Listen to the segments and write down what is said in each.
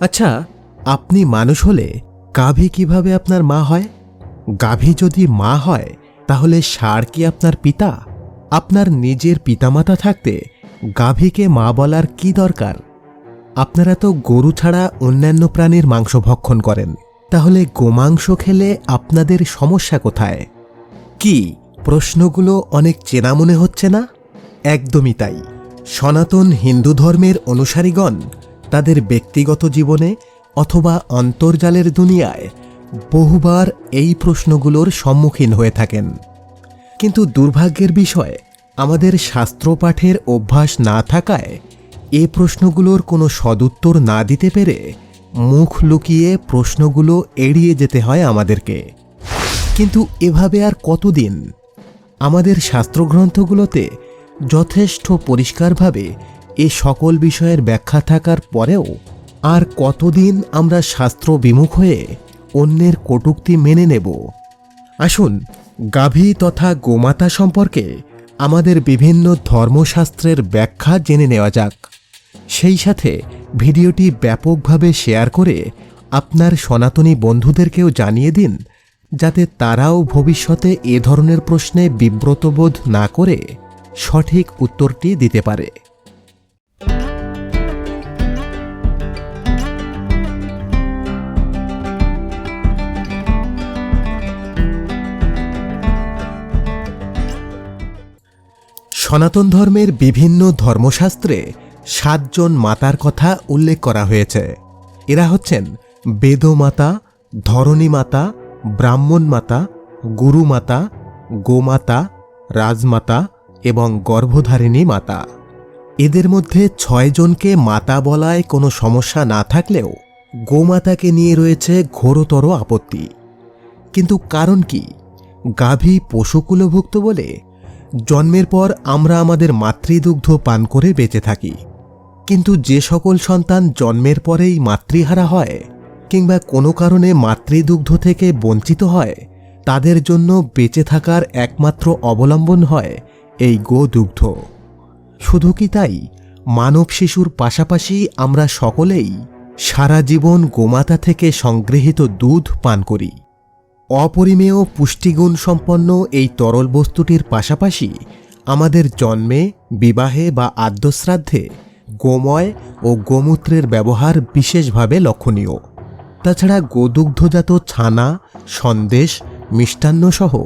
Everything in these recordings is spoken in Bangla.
আচ্ছা আপনি মানুষ হলে গাভী কীভাবে আপনার মা হয়? গাভী যদি মা হয়, তাহলে ষাঁড় কি আপনার পিতা? আপনার নিজের পিতামাতা থাকতে গাভীকে মা বলার কি দরকার? আপনারা তো গরু ছাড়া অন্যান্য প্রাণীর মাংস ভক্ষণ করেন। তাহলে গোমাংস খেলে আপনাদের সমস্যা কোথায়? কি প্রশ্নগুলো অনেক চেনা মনে হচ্ছে না? একদমই তাই। সনাতন হিন্দু ধর্মের অনুসারীগণ তাদের ব্যক্তিগত জীবনে অথবা অন্তর্জালের দুনিয়ায় বহুবার এই প্রশ্নগুলোর সম্মুখীন হয়ে থাকেন। কিন্তু দুর্ভাগ্যের বিষয়, আমাদের শাস্ত্রপাঠের অভ্যাস না থাকায় এ প্রশ্নগুলোর কোনো সদুত্তর না দিতে পেরে মুখ লুকিয়ে প্রশ্নগুলো এড়িয়ে যেতে হয় আমাদেরকে। কিন্তু এভাবে আর কতদিন? আমাদের শাস্ত্রগ্রন্থগুলোতে যথেষ্ট পরিষ্কারভাবে এ সকল বিষয়ের ব্যাখ্যা থাকার পরেও আর কতদিন আমরা শাস্ত্র বিমুখ হয়ে অন্যের কটূক্তি মেনে নেব? আসুন, গাভী তথা গোমাতা সম্পর্কে আমাদের বিভিন্ন ধর্মশাস্ত্রের ব্যাখ্যা জেনে নেওয়া যাক। সেই সাথে ভিডিওটি ব্যাপকভাবে শেয়ার করে আপনার সনাতনী বন্ধুদেরকেও জানিয়ে দিন, যাতে তারাও ভবিষ্যতে এ ধরনের প্রশ্নে বিব্রতবোধ না করে সঠিক উত্তরটি দিতে পারে। সনাতন ধর্মের বিভিন্ন ধর্মশাস্ত্রে সাতজন মাতার কথা উল্লেখ করা হয়েছে। এরা হচ্ছেন বেদমাতা ধরণী মাতা ব্রাহ্মণ মাতা গুরু মাতা গোমাতা, রাজমাতা এবং গর্ভধারিণী মাতা। এদের মধ্যে ছয়জনকে মাতা বলায় কোনো সমস্যা না থাকলেও গোমাতাকে নিয়ে রয়েছে ঘোরতর আপত্তি। কিন্তু কারণ কি? গাভী পশুকুলভুক্ত বলে জন্মের পর আমরা আমাদের মাতৃদুগ্ধ পান করে বেঁচে থাকি। কিন্তু যে সকল সন্তান জন্মের পরেই মাতৃহারা হয়, কিংবা কোনো কারণে মাতৃদুগ্ধ থেকে বঞ্চিত হয়, তাদের জন্য বেঁচে থাকার একমাত্র অবলম্বন হয় এই গোদুগ্ধ। শুধু কি তাই? মানব শিশুর পাশাপাশি আমরা সকলেই সারা জীবন গোমাতা থেকে সংগৃহীত দুধ পান করি। অপরিমেয় পুষ্টিগুণ সম্পন্ন এই তরল বস্তুটির পাশাপাশি আমাদের জন্মে, বিবাহে বা আদ্যশ্রাদ্ধে গোময় ও গোমূত্রের ব্যবহার বিশেষভাবে লক্ষণীয়। তাছাড়া গোদুগ্ধজাত ছানা, সন্দেশ, মিষ্টান্নসহ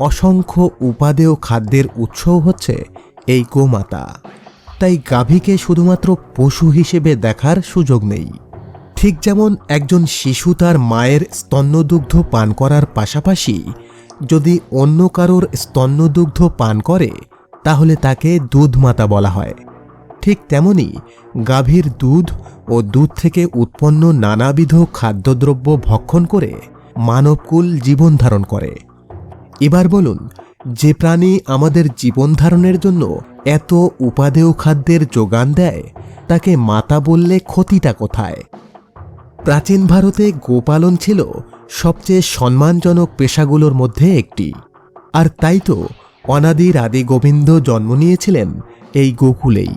অসংখ্য উপাদেয় খাদ্যের উৎসও হচ্ছে এই গোমাতা। তাই গাভীকে শুধুমাত্র পশু হিসেবে দেখার সুযোগ নেই। ঠিক যেমন একজন শিশু তার মায়ের স্তন্যদুগ্ধ পান করার পাশাপাশি যদি অন্য কারোর স্তন্যদুগ্ধ পান করে, তাহলে তাকে দুধমাতা বলা হয়। ঠিক তেমনি গাভীর দুধ ও দুধ থেকে উৎপন্ন নানাবিধ খাদ্যদ্রব্য ভক্ষণ করে মানবকুল জীবন ধারণ করে। এবার বলুন, যে প্রাণী আমাদের জীবন ধারণের জন্য এত উপাদেয় খাদ্যের যোগান দেয়, তাকে মাতা বললে ক্ষতিটা কোথায়? প্রাচীন ভারতে গোপালন ছিল সবচেয়ে সম্মানজনক পেশাগুলোর মধ্যে একটি। আর তাই তো অনাদির আদি গোবিন্দ জন্ম নিয়েছিলেন এই গোকুলেই।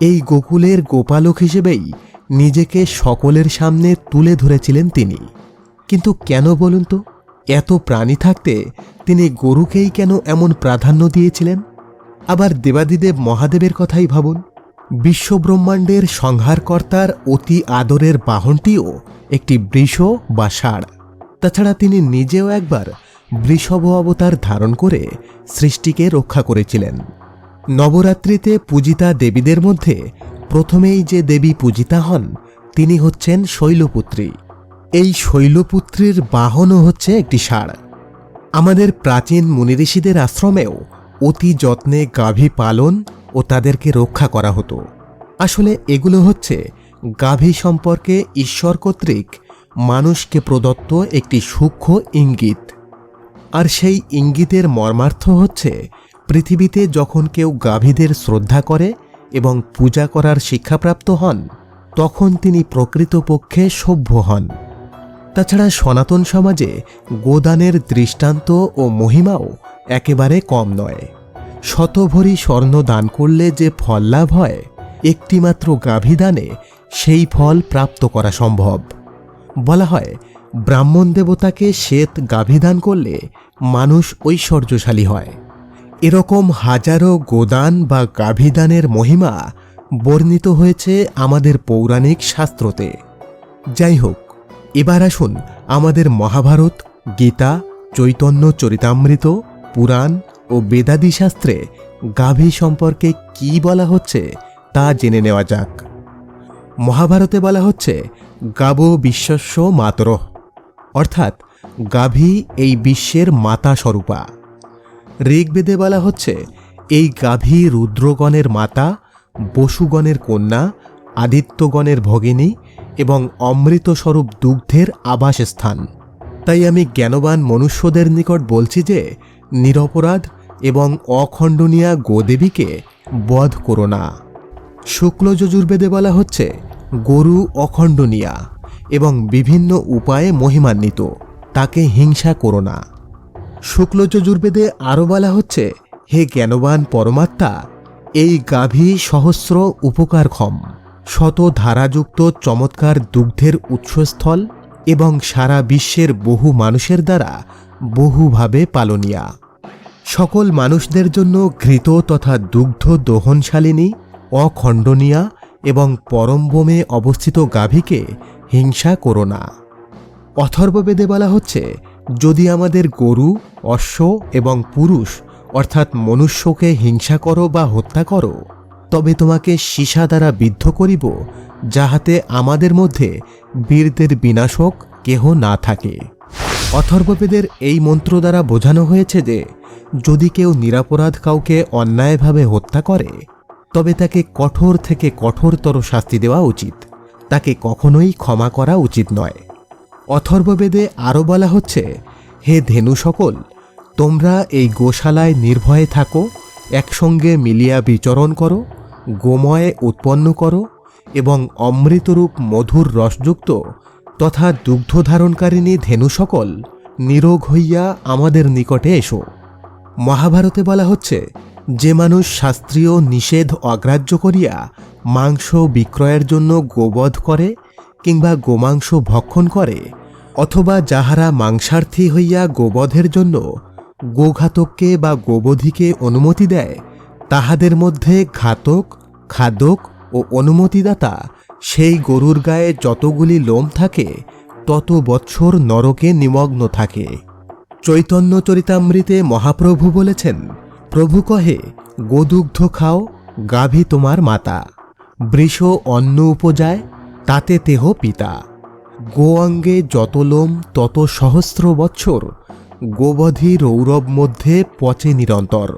এই গোকুলের গোপালক হিসেবেই নিজেকে সকলের সামনে তুলে ধরেছিলেন তিনি। কিন্তু কেন বলুন তো, এত প্রাণী থাকতে তিনি গরুকেই কেন এমন প্রাধান্য দিয়েছিলেন? আবার দেবাদিদেব মহাদেবের কথাই ভাবুন। বিশ্বব্রহ্মাণ্ডের সংহারকর্তার অতি আদরের বাহনটিও একটি বৃষ বা ষাঁড়। তাছাড়া তিনি নিজেও একবার বৃষভ অবতার ধারণ করে সৃষ্টিকে রক্ষা করেছিলেন। নবরাত্রিতে পূজিতা দেবীদের মধ্যে প্রথমেই যে দেবী পূজিতা হন, তিনি হচ্ছেন শৈলপুত্রী। এই শৈলপুত্রীর বাহনও হচ্ছে একটি ষাঁড়। আমাদের প্রাচীন মুনিঋষিদের আশ্রমেও অতি যত্নে গাভী পালন ও তাদেরকে রক্ষা করা হতো। আসলে এগুলো হচ্ছে গাভী সম্পর্কে ঈশ্বর কর্তৃক মানুষকে প্রদত্ত একটি সূক্ষ্ম ইঙ্গিত। আর সেই ইঙ্গিতের মর্মার্থ হচ্ছে পৃথিবীতে যখন কেউ গাভীদের শ্রদ্ধা করে এবং পূজা করার শিক্ষাপ্রাপ্ত হন, তখন তিনি প্রকৃতপক্ষে সভ্য হন। তাছাড়া সনাতন সমাজে গোদানের দৃষ্টান্ত ও মহিমাও একেবারে কম নয়। শতভরি স্বর্ণ দান করলে যে ফল লাভ হয়, একটিমাত্র গাভীদানে সেই ফল প্রাপ্ত করা সম্ভব। বলা হয়, ব্রাহ্মণ দেবতাকে শ্বেত গাভীদান করলে মানুষ ঐশ্বর্যশালী হয়। এরকম হাজারো গোদান বা গাভীদানের মহিমা বর্ণিত হয়েছে আমাদের পৌরাণিক শাস্ত্রতে। যাই হোক, এবার আসুন আমাদের মহাভারত, গীতা, চৈতন্য চরিতামৃত, পুরাণ ও বেদাদি শাস্ত্রে গাভী সম্পর্কে কি বলা হচ্ছে তা জেনে নেওয়া যাক। মহাভারতে বলা হচ্ছে, গাব বিশ্বস্ব মাতর। অর্থাৎ, গাভী এই বিশ্বের মাতা স্বরূপা। ঋগ্বেদে বলা হচ্ছে, এই গাভী রুদ্রগণের মাতা, বসুগণের কন্যা, আদিত্যগণের ভগিনী এবং অমৃতস্বরূপ দুগ্ধের আবাসস্থান। তাই আমি জ্ঞানবান মনুষ্যদের নিকট বলছি যে, নিরপরাধ এবং অখণ্ডনীয়া গোদেবীকে বধ করো না। শুক্ল যজুর্বেদে বলা হচ্ছে, গরু অখণ্ডনীয়া এবং বিভিন্ন উপায়ে মহিমান্বিত, তাকে হিংসা করো না। শুক্ল যজুর্বেদে আরও বলা হচ্ছে, হে জ্ঞানবান পরমাত্মা, এই গাভী সহস্র উপকারক্ষম, শত ধারাযুক্ত চমৎকার দুগ্ধের উৎসস্থল এবং সারা বিশ্বের বহু মানুষের দ্বারা বহুভাবে পালনীয়া। সকল মানুষদের জন্য ঘৃত তথা দুগ্ধ দোহনশালিনী, অখণ্ডনীয়া এবং পরমবোমে অবস্থিত গাভীকে হিংসা করো না। অথর্ববেদে বলা হচ্ছে, যদি আমাদের গরু, অশ্ব এবং পুরুষ, অর্থাৎ মনুষ্যকে হিংসা করো বা হত্যা করো, তবে তোমাকে সীসা দ্বারা বিদ্ধ করিব, যাহাতে আমাদের মধ্যে বীরদের বিনাশক কেহ না থাকে। অথর্ববেদের এই মন্ত্র দ্বারা বোঝানো হয়েছে যে যদি কেউ নিরাপরাধ কাউকে অন্যায়ভাবে হত্যা করে, তবে তাকে কঠোর থেকে কঠোরতর শাস্তি দেওয়া উচিত। তাকে কখনোই ক্ষমা করা উচিত নয়। অথর্ববেদে আরও বলা হচ্ছে, হে ধেনু সকল, তোমরা এই গোশালায় নির্ভয়ে থাকো, একসঙ্গে মিলিয়া বিচরণ করো, গোময়ে উৎপন্ন করো এবং অমৃতরূপ মধুর রসযুক্ত তথা দুগ্ধ ধারণকারিণী ধেনু সকল নিরোগ হইয়া আমাদের নিকটে এসো। মহাভারতে বলা হচ্ছে, যে মানুষ শাস্ত্রীয় নিষেধ অগ্রাহ্য করিয়া মাংস বিক্রয়ের জন্য গোবধ করে কিংবা গোমাংস ভক্ষণ করে, অথবা যাহারা মাংসার্থী হইয়া গোবধের জন্য গোঘাতককে বা গোবধিকে অনুমতি দেয়, তাহাদের মধ্যে ঘাতক, খাদক ও অনুমতিদাতা সেই গরুর গায়ে যতগুলি লোম থাকে, তত বৎসর নরকে নিমগ্ন থাকে। চৈতন্য চরিতামৃতে মহাপ্রভু বলেছেন, প্রভু কহে, গোদুগ্ধ খাও, গাভী তোমার মাতা। বৃষ অন্ন উপজায়, তাতে তেহ পিতা। গোয়াঙ্গে যত লোম, তত সহস্র বৎসর, গোবধি রৌরব মধ্যে পচে নিরন্তর।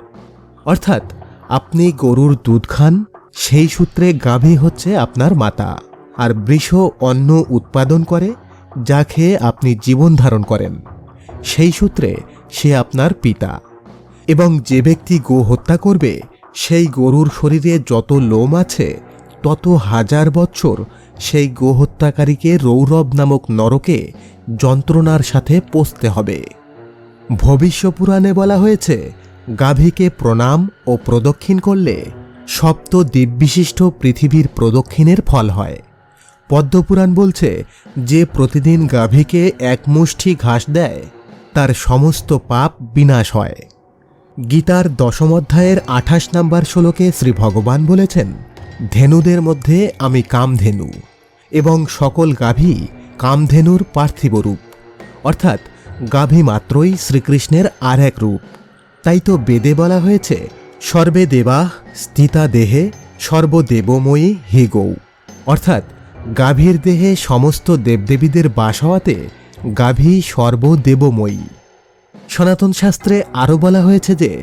অর্থাৎ, আপনি গরুর দুধ খান, সেই সূত্রে গাভী হচ্ছে আপনার মাতা। আর বৃষ অন্ন উৎপাদন করে, যা খেয়ে আপনি জীবন ধারণ করেন। সেই সূত্রে সে আপনার পিতা। এবং যে ব্যক্তি গো হত্যা করবে, সেই গরুর শরীরে যত লোম আছে, তত হাজার বৎসর সেই গোহত্যাকারীকে রৌরব নামক নরকে যন্ত্রণার সাথে পচতে হবে। ভবিষ্য পুরাণে বলা হয়েছে, গাভীকে প্রণাম ও প্রদক্ষিণ করলে সপ্ত দ্বীপবিশিষ্ট পৃথিবীর প্রদক্ষিণের ফল হয়। পদ্মপুরাণ বলছে, যে প্রতিদিন গাভীকে এক মুষ্টি ঘাস দেয় তার সমস্ত পাপ বিনাশ হয়। গীতার দশম অধ্যায়ের আঠাশ নম্বর শ্লোকে শ্রী ভগবান বলেছেন, ধেনুদের মধ্যে আমি কামধেনু এবং সকল গাভী কামধেনুর পার্থিব রূপ। অর্থাৎ গাভী মাত্রই শ্রীকৃষ্ণের আর এক রূপ। তাই তো বেদে বলা হয়েছে, সর্বে দেবা স্থিতা দেহে সর্বদেবময়ী হে গৌ। অর্থাৎ গাভীর দেহে সমস্ত দেবদেবীদের বাস হওয়াতে গাভী সর্বদেবময়ী। সনাতন শাস্ত্রে আরও বলা হয়েছে যে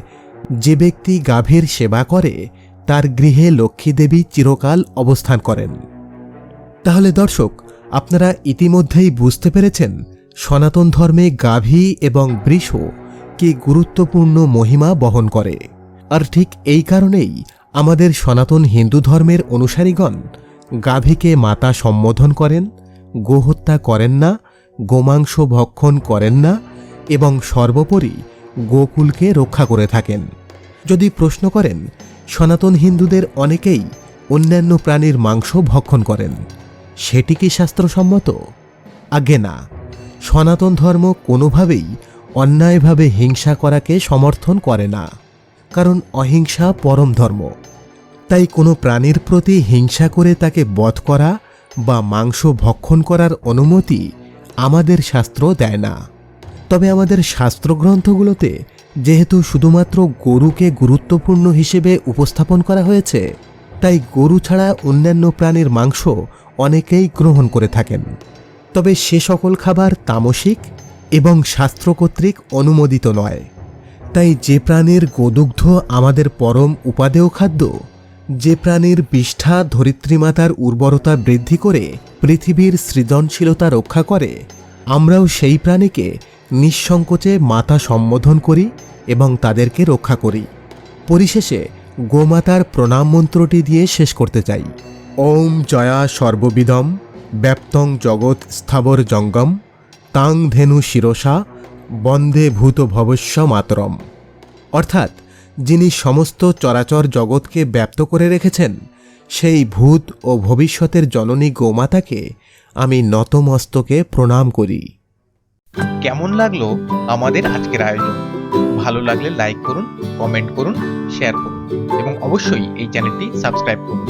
যে ব্যক্তি গাভীর সেবা করে, তার গৃহে লক্ষ্মীদেবী চিরকাল অবস্থান করেন। তাহলে দর্শক, আপনারা ইতিমধ্যেই বুঝতে পেরেছেন, সনাতন ধর্মে গাভী এবং বৃষ কি গুরুত্বপূর্ণ মহিমা বহন করে। আর ঠিক এই কারণেই আমাদের সনাতন হিন্দু ধর্মের অনুসারীগণ গাভীকে মাতা সম্বোধন করেন, গোহত্যা করেন না গোমাংস ভক্ষণ করেন না এবং সর্বোপরি গোকুলকে রক্ষা করে থাকেন। যদি প্রশ্ন করেন, সনাতন হিন্দুদের অনেকেই অন্যান্য প্রাণীর মাংস ভক্ষণ করেন। সেটি কি শাস্ত্রসম্মত? আগে না। সনাতন ধর্ম কোনোভাবেই অন্যায়ভাবে হিংসা করাকে সমর্থন করে না, কারণ অহিংসা পরম ধর্ম। তাই কোনো প্রাণীর প্রতি হিংসা করে তাকে বধ করা বা মাংস ভক্ষণ করার অনুমতি আমাদের শাস্ত্র দেয় না। তবে আমাদের শাস্ত্রগ্রন্থগুলোতে যেহেতু শুধুমাত্র গরুকে গুরুত্বপূর্ণ হিসেবে উপস্থাপন করা হয়েছে, তাই গরু ছাড়া অন্যান্য প্রাণীর মাংস অনেকেই গ্রহণ করে থাকেন। তবে সে সকল খাবার তামসিক এবং শাস্ত্র কর্তৃক অনুমোদিত নয়। তাই যে প্রাণীর গোদুগ্ধ আমাদের পরম উপাদেয় খাদ্য যে প্রাণীর বিষ্ঠা ধরিত্রীমাতার উর্বরতা বৃদ্ধি করে পৃথিবীর সৃজনশীলতা রক্ষা করে, আমরাও সেই প্রাণীকে নিঃসংকোচে মাতা সম্বোধন করি এবং তাদেরকে রক্ষা করি। পরিশেষে গোমাতার প্রণাম মন্ত্রটি দিয়ে শেষ করতে চাই। ওম জয়া সর্ববিদম, ব্যাপ্তং জগৎ স্থাবর জঙ্গম, তাং ধেনু শিরসা, বন্দে ভূত ভবস্য মাতরম। অর্থাৎ যিনি সমস্ত চরাচর জগৎকে ব্যপ্ত করে রেখেছেন, সেই ভূত ও ভবিষ্যতের জননী গোমাতাকে আমি নতমস্তকে প্রণাম করি। কেমন লাগল আমাদের আজকের আয়োজন? ভালো লাগলে লাইক করুন কমেন্ট করুন শেয়ার করুন, এবং অবশ্যই এই চ্যানেলটি সাবস্ক্রাইব করুন।